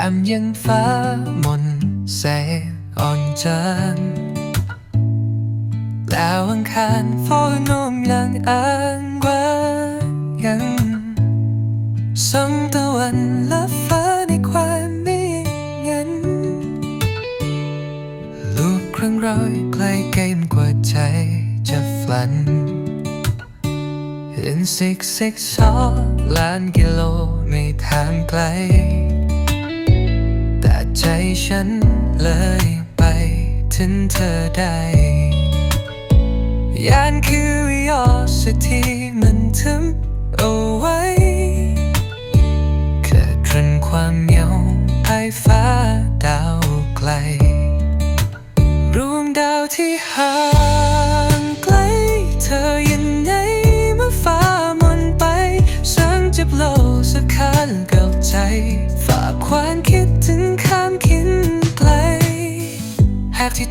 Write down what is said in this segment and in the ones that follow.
ามยังฟ้ามนแสงอ่อนจันทร์แล้วอังคารโฟนมยังอ้างว้างยังส่องตะวันและฟ้าในความไม่ยันลูกครึ่งร้อยใกล้เกมกว่าใจจะฝันเห็นซิกซิกซอล้านกิโลไม่ทางไกล ใจฉันเลยไปถึงเธอได้ยานคือ curiosity มันทึมเอาไว้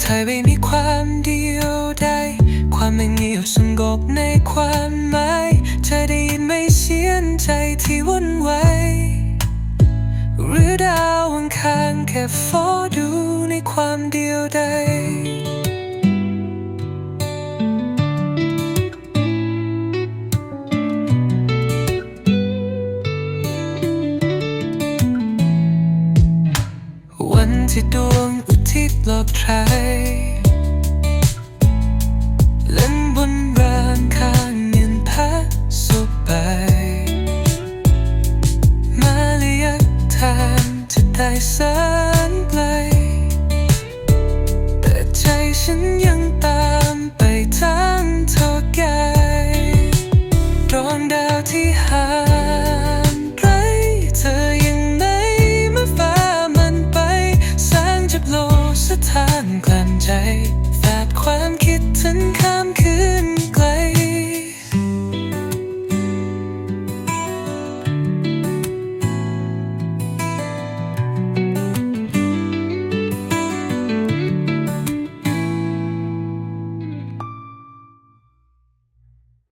เธอไม่มีความเดียวได้ความไม่เงียบสงบในความหมายเธอได้ยินไม่เสียงใจที่วุ่นวายหรือดาวอังคารแค่ฟอดูในความเดียวดายวันที่ดวง ที่ปลอดภัยเล่นบนรางข้างเงินพาสุบไป มาเลียกทางจะได้สานไกแต่ใจฉันยังตามไปทางเท่าไกลดวงดาวที่หา